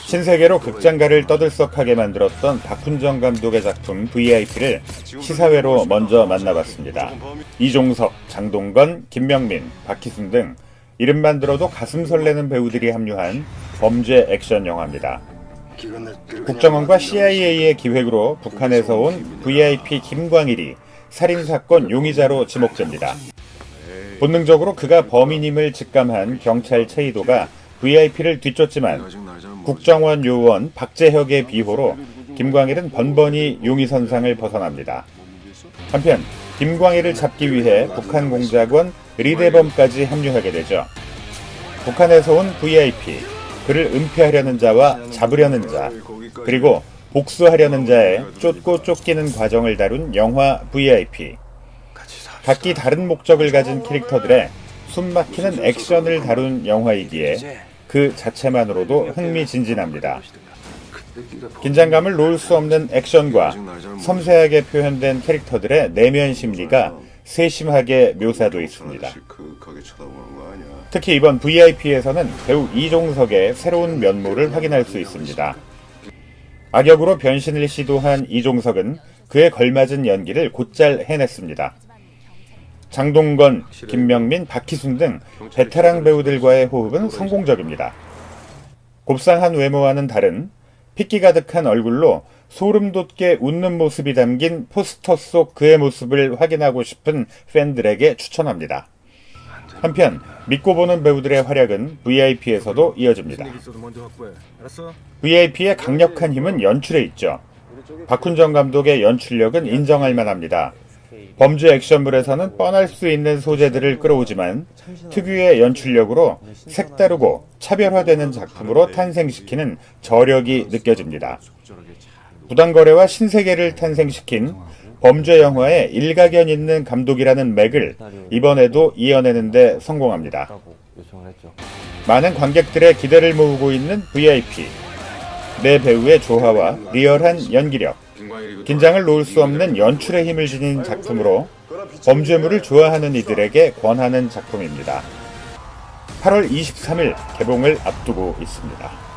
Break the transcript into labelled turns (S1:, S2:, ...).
S1: 신세계로 극장가를 떠들썩하게 만들었던 박훈정 감독의 작품 VIP를 시사회로 먼저 만나봤습니다. 이종석, 장동건, 김명민, 박희순 등 이름만 들어도 가슴 설레는 배우들이 합류한 범죄 액션 영화입니다. 국정원과 CIA의 기획으로 북한에서 온 VIP 김광일이 살인사건 용의자로 지목됩니다. 본능적으로 그가 범인임을 직감한 경찰 최이도가 VIP를 뒤쫓지만 국정원 요원 박재혁의 비호로 김광일은 번번이 용의선상을 벗어납니다. 한편 김광일을 잡기 위해 북한 공작원 리대범까지 합류하게 되죠. 북한에서 온 VIP, 그를 은폐하려는 자와 잡으려는 자, 그리고 복수하려는 자의 쫓고 쫓기는 과정을 다룬 영화 VIP. 각기 다른 목적을 가진 캐릭터들의 숨막히는 액션을 다룬 영화이기에 그 자체만으로도 흥미진진합니다. 긴장감을 놓을 수 없는 액션과 섬세하게 표현된 캐릭터들의 내면 심리가 세심하게 묘사돼 있습니다. 특히 이번 VIP에서는 배우 이종석의 새로운 면모를 확인할 수 있습니다. 악역으로 변신을 시도한 이종석은 그에 걸맞은 연기를 곧잘 해냈습니다. 장동건, 김명민, 박희순 등 베테랑 배우들과의 호흡은 성공적입니다. 곱상한 외모와는 다른 핏기 가득한 얼굴로 소름 돋게 웃는 모습이 담긴 포스터 속 그의 모습을 확인하고 싶은 팬들에게 추천합니다. 한편 믿고 보는 배우들의 활약은 VIP에서도 이어집니다. VIP의 강력한 힘은 연출에 있죠. 박훈정 감독의 연출력은 인정할 만합니다. 범죄 액션물에서는 뻔할 수 있는 소재들을 끌어오지만 특유의 연출력으로 색다르고 차별화되는 작품으로 탄생시키는 저력이 느껴집니다. 부당거래와 신세계를 탄생시킨 범죄 영화의 일가견 있는 감독이라는 맥을 이번에도 이어내는데 성공합니다. 많은 관객들의 기대를 모으고 있는 VIP. 내 배우의 조화와 리얼한 연기력, 긴장을 놓을 수 없는 연출의 힘을 지닌 작품으로 범죄물을 좋아하는 이들에게 권하는 작품입니다. 8월 23일 개봉을 앞두고 있습니다.